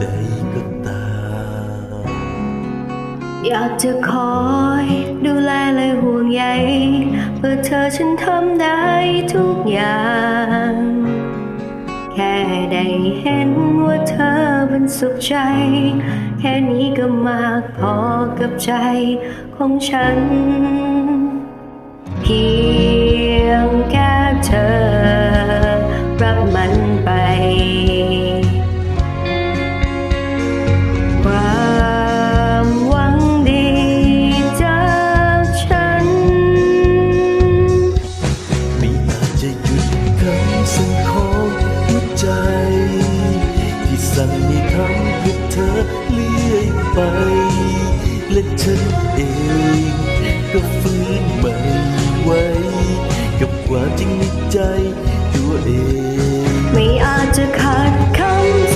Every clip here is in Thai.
ใดก็ตาม อยากจะคอยดูแลและห่วงใยเพื่อเธอฉันทำได้ทุกอย่าง แค่ได้เห็นว่าเธอเป็นสุขใจ แค่นี้ก็มากพอกับใจของฉัน เพียง ไปและฉันเองก็ฟื้นใหม่ไว้กับความจริงในใจตัวเอง ไม่อาจจะขาดคำ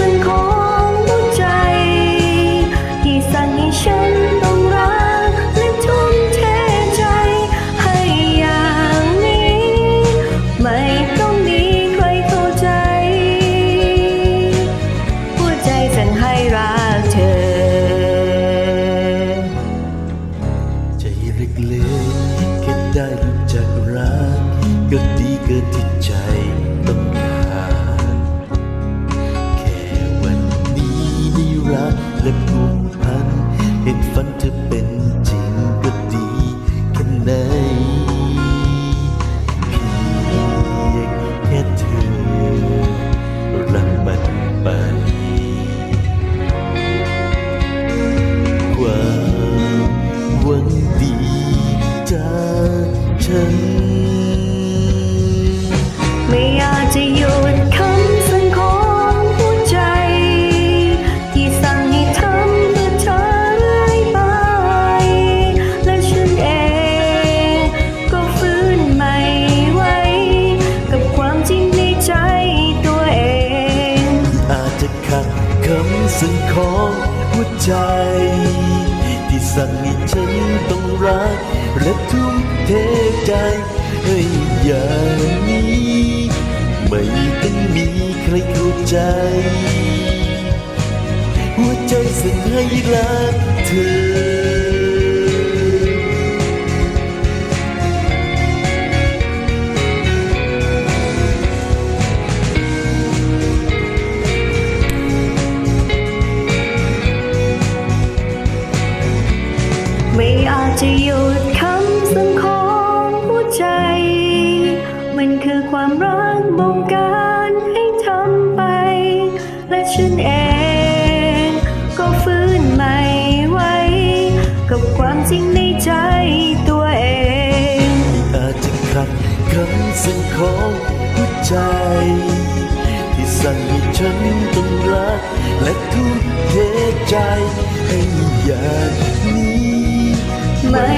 ดีจากฉัน ไม่อยาจจะหยุดคำสั่งของหัวใจ ที่สั่งให้ทำเพื่อเธอเรื่อยไป และฉันเองก็ฟื้นใหม่ไหวกับความจริงในใจตัวเอง อาจจะขัดคำสั่งของหัวใจ ที่สั่งให้ฉันต้องรัก และทุ่มเทใจให้อย่างนี้ ไม่ต้องมีใครเข้าใจ หัวใจสั่งให้รักเธอ ใจ มันคือความรักบงการให้ทำไป และฉันเองก็ฟื้นใหม่ไว้ กับความจริงในใจตัวเองอาจจะขัดคำสั่งของหัวใจ ที่สั่งให้ฉันต้องรัก และทุ่มเทใจให้อย่างนี้ไม่